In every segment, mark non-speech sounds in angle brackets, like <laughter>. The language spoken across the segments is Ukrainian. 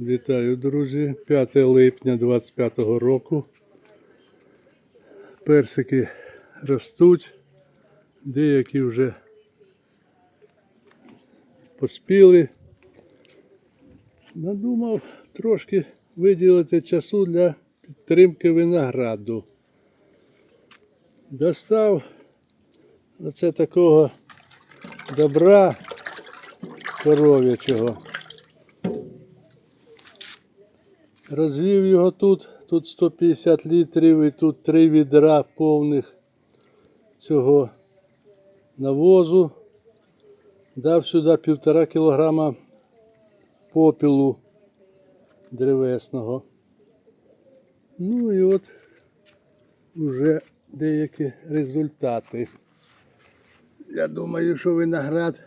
Вітаю, друзі! 5 липня 25 року. Персики ростуть, деякі вже поспіли. Надумав трошки виділити часу для підтримки винограду. Достав оце такого добра коров'ячого. Розвів його тут, тут 150 літрів і тут три відра повних цього навозу. Дав сюди півтора кілограма попілу древесного. Ну і от вже деякі результати. Я думаю, що виноград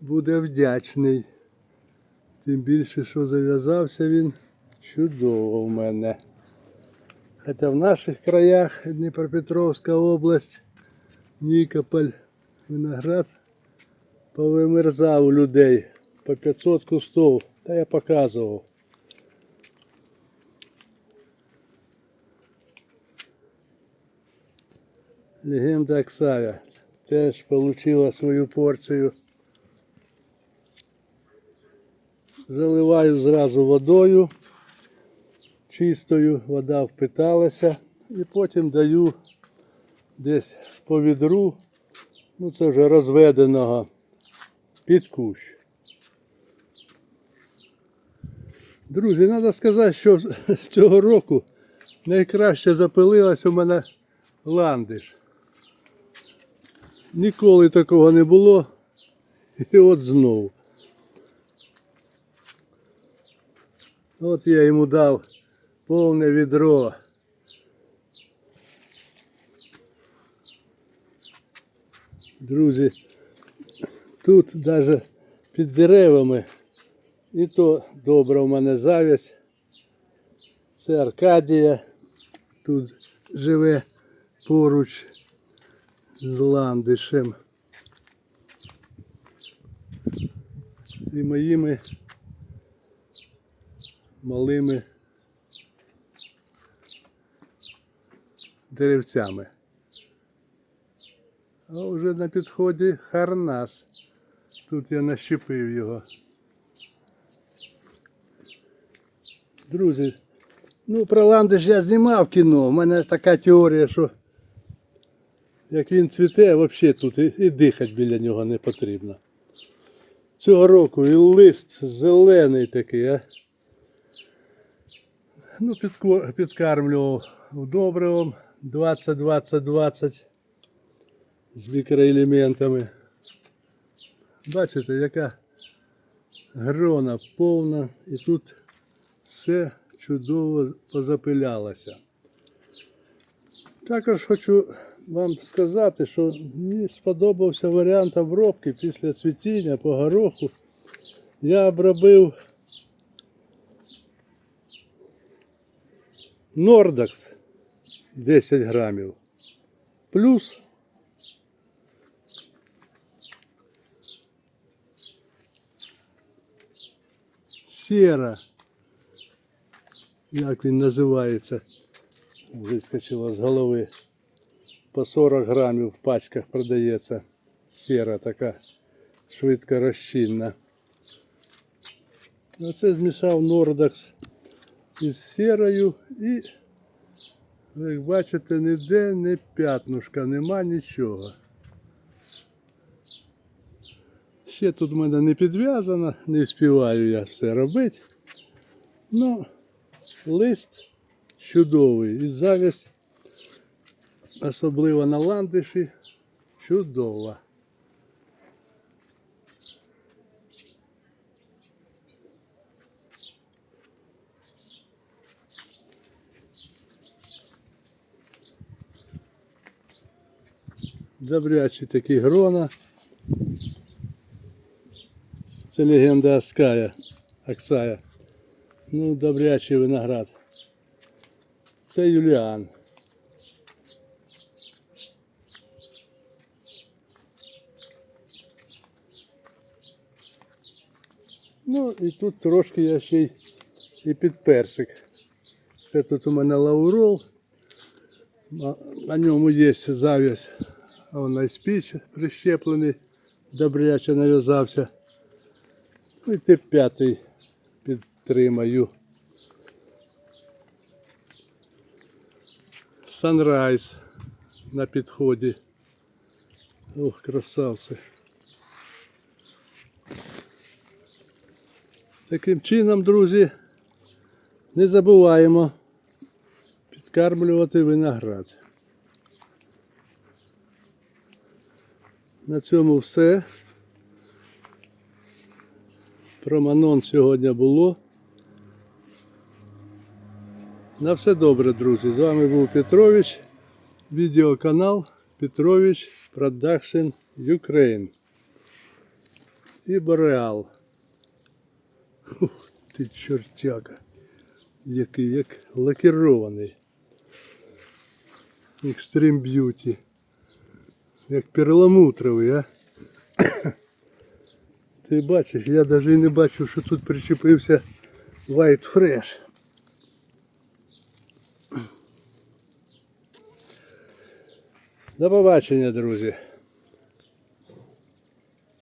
буде вдячний. Тим більше, що зав'язався він чудово в мене. Хоча в наших краях Дніпропетровська область, Нікополь, виноград повимерзав у людей по 500 кустов. Та я показував. Легенда Оксая теж отримала свою порцію. Заливаю зразу водою чистою, вода впиталася і потім даю десь по відру, ну це вже розведеного під кущ. Друзі, треба сказати, що цього року найкраще запилилась у мене ландиш. Ніколи такого не було. І от знову. От я йому дав повне відро. Друзі, тут навіть під деревами і то добра в мене завість. Це Аркадія. Тут живе поруч з ландишем. І моїми малими деревцями. А вже на підході харнас. Тут я нащепив його. Друзі, ну про ландиш я знімав кіно. У мене така теорія, що як він цвіте, взагалі тут і, і дихати біля нього не потрібно. Цього року і лист зелений такий, а. Ну, підкармлював добривом 20-20-20 з мікроелементами. Бачите, яка грона повна і тут все чудово позапилялося. Також хочу вам сказати, що мені сподобався варіант обробки після цвітіння по гороху. Я обробив Нордакс 10 грамів. Плюс сера. Як він називається? Вискочила з голови. По 40 грамів в пачках продається сера така швидко розчинна. Оце змішав Нордакс із сірою і, як бачите, ніде не п'ятнушка, нема нічого. Ще тут в мене не підв'язано, не співаю я все робити. Ну, лист чудовий і завість, особливо на ландиші, чудова. Добрячі такі грона. Це легенда Аская, Аксая. Ну, добрячий виноград. Це Юліан. Ну і тут трошки я ще й і під персик. Це тут у мене лаурол. На- ньому є зав'язь. Он на спіч прищеплений, добряче нав'язався. Ну і ти п'ятий підтримаю. Санрайз на підході. Ох, красавці. Таким чином, друзі, не забуваємо підкармлювати виноград. На цьому все. Проманон сьогодні було. На все добре, друзі. З вами був Петрович. Відеоканал Петрович Production Ukraine. І Бореал. Ух ти чортяка. Який як лакірований. Extreme Beauty. Як перламутровий, а? <coughs> Ти бачиш, я навіть не бачив, що тут причепився White Fresh. До побачення, друзі.